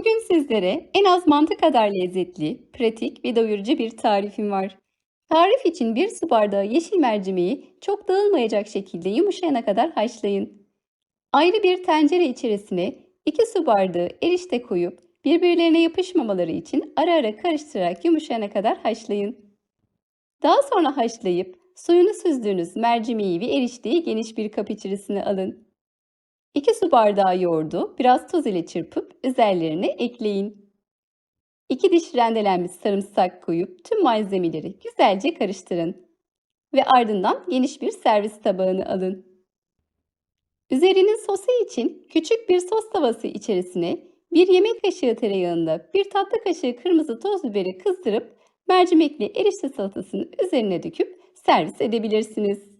Bugün sizlere en az mantı kadar lezzetli, pratik ve doyurucu bir tarifim var. Tarif için bir su bardağı yeşil mercimeği çok dağılmayacak şekilde yumuşayana kadar haşlayın. Ayrı bir tencere içerisine 2 su bardağı erişte koyup birbirlerine yapışmamaları için ara ara karıştırarak yumuşayana kadar haşlayın. Daha sonra haşlayıp suyunu süzdüğünüz mercimeği ve erişteyi geniş bir kap içerisine alın. 2 su bardağı yoğurdu biraz tuz ile çırpıp üzerlerine ekleyin. 2 diş rendelenmiş sarımsak koyup tüm malzemeleri güzelce karıştırın. Ve ardından geniş bir servis tabağını alın. Üzerinin sosu için küçük bir sos tavası içerisine bir yemek kaşığı tereyağında bir tatlı kaşığı kırmızı toz biberi kızdırıp mercimekli erişte salatasını üzerine döküp servis edebilirsiniz.